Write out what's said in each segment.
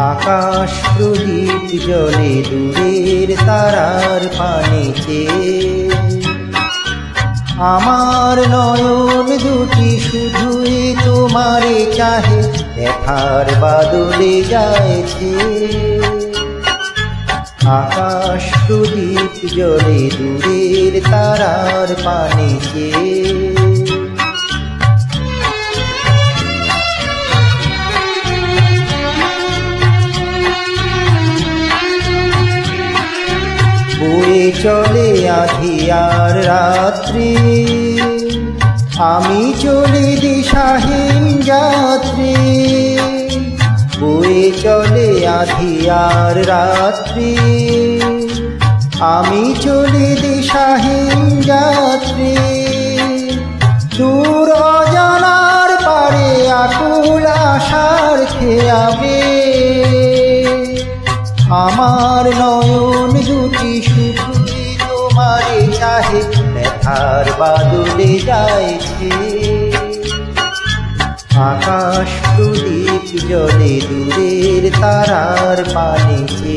আকাশ প্রদীপ জলে দূরের তারার পানিতে। আমার নয়ন দুটি শুধুই তোমারে চাহে, ব্যথার বাদলে যাইছে আকাশ প্রদীপ জলে দূরের তারার পানিতে। চলে আধিয়ার রাত্রি। আমি চলি দিশাহীন যাত্রী। বয়ে চলে আধিয়ার রাত্রি। আমি চলি দিশাহীন যাত্রী। দূর অজানার পারে আকুল আশার খেয়াবে আমার নয়ন দুটি শুধুই চাহে, ব্যথার বাদলে যাইছে আকাশ প্রদীপ জলে দূরের তারার পানিছে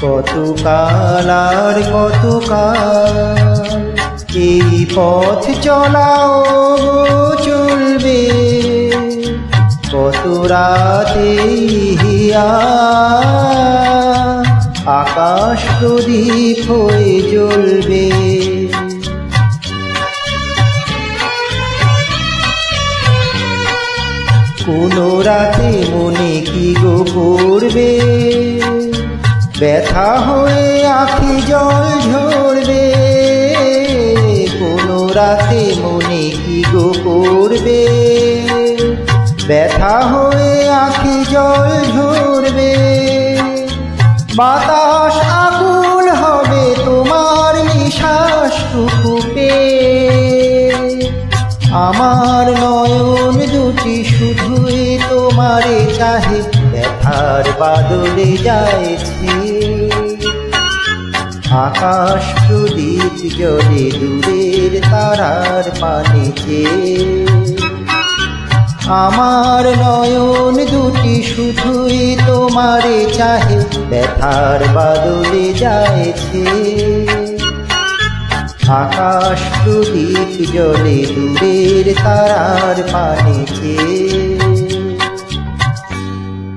কত কাল আর কত কাল এই পথ চলাও চলবে। কত রাতে আকাশ প্রদীপ হয়ে জ্বলবে। কোন রাতে মনে কি গো করবে? ব্যথা হয়ে আখি জল রাতে মনে কি গো করবে? ব্যথা হয়ে আখি জল ঝরবে। বাতাস আকুল হবে তোমার নিশ্বাস টুকুপে আমার নয়ন দুটি শুধুই তোমারে চাহে, ব্যথার বাদলে যাইছে আকাশ প্রদীপ জলে দূরের তারার পানিতে। আমার নয়ন দুটি শুধুই তোমারে চাহে, ব্যথার বাদলে যাইছে আকাশ প্রদীপ জলে দূরের তারার পানিতে।